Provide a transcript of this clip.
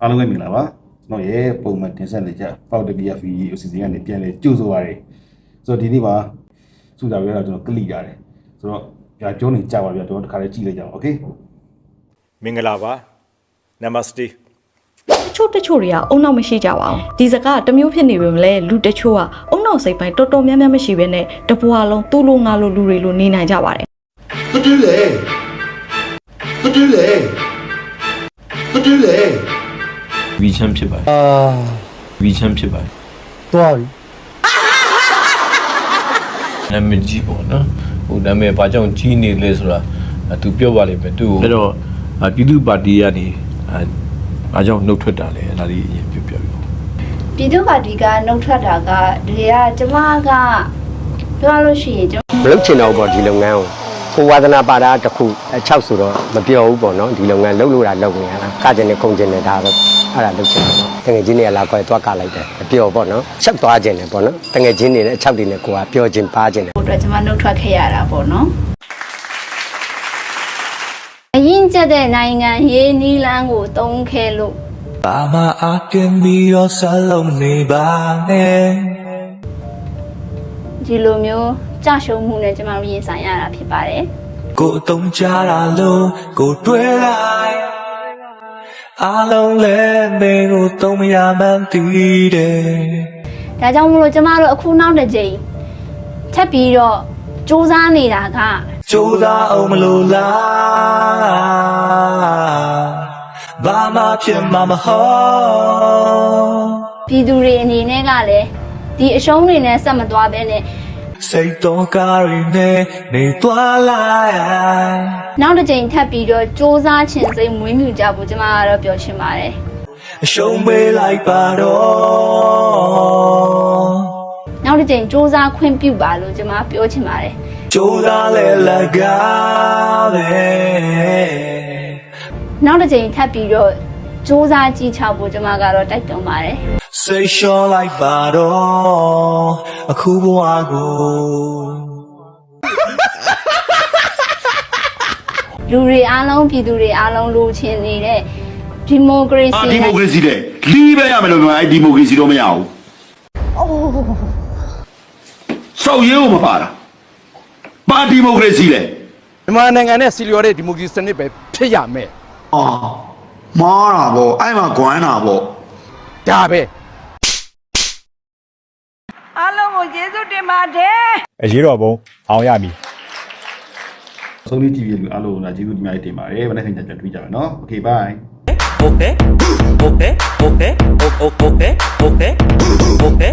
အားလုံးပဲမင်္ဂလာပါကျွန်တော်ရဲ့ပုံမှန်တင်ဆက်နေကြပေါက်တကီယာ VE အစီအစဉ်ကနေပြန်လဲကြိုးဆိုပါရယ်ဆိုတော့ဒီနေ့ပါစူတာပြောတော့ကျွန်တော်ကလိရတယ်ဆိုတော့ကြာကျုံးနေကြပါဗျာကျွန်တော်တစ်ခါလေးကြည့်လိုက်ကြအောင်โอเค မင်္ဂလာပါနမစတေ တချို့တချို့တွေကအုံနောက်မရှိကြပါဘူးဒီစကားကတစ်မျိုးဖြစ်နေပေမဲ့လည်းလူတချို့ကအုံနောက်စိတ်ပိုင်းတော်တော်များများမရှိဘဲနဲ့တပွားလုံးသူ့လိုငါလိုလူတွေလိုနေနိုင်ကြပါတယ် တတူးလေတတူးလေတတူးလေ ဗီချမ်းဖြစ်ပါတယ်အာဗီချမ်းဖြစ်ပါတယ်သွားပြီနာမည်ကြီးပေါ့နော်ဟိုနာမည်ဘာကြောင့်ကြီးနေလဲဆိုတာအဲသူပြောပါလိမ့်မယ်သူ့ကိုအဲ့တော့အာပြည်သူ့ပါတီကနေအဲဘာကြောင့်နှုတ်ထွက်တာလဲအဲ့ဒါလေးအရင်ပြောပြပြပါပြည်သူ့ပါတီကနှုတ်ထွက်တာကတကယ်ကကျမကပြောရလို့ရှိရင်ကျမမလုပ်ချင်တော့ဘူးပေါ့ဒီလုပ်ငန်းကို ကိုဝါသနာပါတာတစ်ခုအ6ဆိုတော့မပြောဘူးပေါ့နော်ဒီလုပ်ငန်းလုပ်လို့တာလုပ်နေရတာကကျင်နေခုန်ကျင်နေဒါပဲအဲ့ဒါလုပ်ချင်တယ်ပေါ့တငယ်ချင်းတွေကလာခေါ်သွားကလိုက်တယ်အပြောပေါ့နော်ချက်သွားခြင်းတယ်ပေါ့နော်တငယ်ချင်းတွေနဲ့အ6တွေနဲ့ကိုကပြောခြင်းပါခြင်းတယ်ဟိုအတွက်ကျမနှုတ်ထွက်ခဲ့ရတာပေါ့နော်အရင်ကျက်တဲ့နိုင်ငံရေးနီလန်းကိုတုံးခဲလို့ဘာမှအတင်ပြီးတော့ဆက်လုံးနေပါနဲ့ ဒီလိုမျိုးကြရှုံမှုနဲ့ကျမတို့ရင်ဆိုင်ရတာဖြစ်ပါတယ်ကိုယ်အတုံးကြတာလို့ကိုယ်တွေ့လိုက်အလုံးလည်းမင်းကိုတုံးမရမှန်းသိတယ်ဒါကြောင့်မလို့ကျမတို့အခုနောက်တစ်ကြိမ်ထပ်ပြီးတော့စူးစမ်းနေတာကကြိုးစားအောင်မလို့လားဘာမှဖြစ်မှာမဟုတ်ပြည်သူတွေအနေနဲ့ကလည်း ဒီအရှုံးတွေနဲ့ဆက်မသွားဘဲနဲ့စိတ်တော်ကားတွေနဲ့နေသွားလိုက်နောက်တစ်ကြိမ်ထပ်ပြီးတော့စူးစမ်းခြင်းစိတ်မွေးမြူကြဖို့ကျမကတော့ပြောချင်ပါတယ်အရှုံးပေးလိုက်ပါတော့နောက်တစ်ကြိမ်စူးစမ်းခွင့်ပြုပါလို့ကျွန်မပြောချင်ပါတယ်ကြိုးစားလဲလက်ကားပဲနောက်တစ်ကြိမ်ထပ်ပြီးတော့ စူးစမ်းကြည့်ချဖို့ကျွန်မကတော့တိုက်တွန်းပါတယ်စိတ်လျှော့လိုက်ပါတော့အခုဘဝကိုလူတွေအားလုံးပြည်သူတွေအားလုံးလိုချင်နေတဲ့ဒီမိုကရေအာစီဒီမိုကရေစီတဲ့လီးပဲရမယ်လို့ပြောရင်အဲ့ဒီမိုကရေစီတော့မရဘူးအိုးစောက်ရဲကိုမပါတာပါဒီမိုကရေစီလေမြန်မာနိုင်ငံနဲ့စီလျော်တဲ့ဒီမိုကရေစီစနစ်ပဲဖြစ်ရမယ်အာ မားတာဗောအဲ့မှာဂွမ်းတာဗော ဒါပဲ အားလုံးကိုကျေးဇူးတင်ပါတယ် အရေးတော်ပုံအောင်ရမည် အဆုံးလေးကြည့်ပြီးလူအားလုံးကကျေးဇူးတင်များတင်ပါတယ်မနေ့ကညပြန်တွေ့ကြမယ်နော်โอเค bye Okay okay okay okay okay okay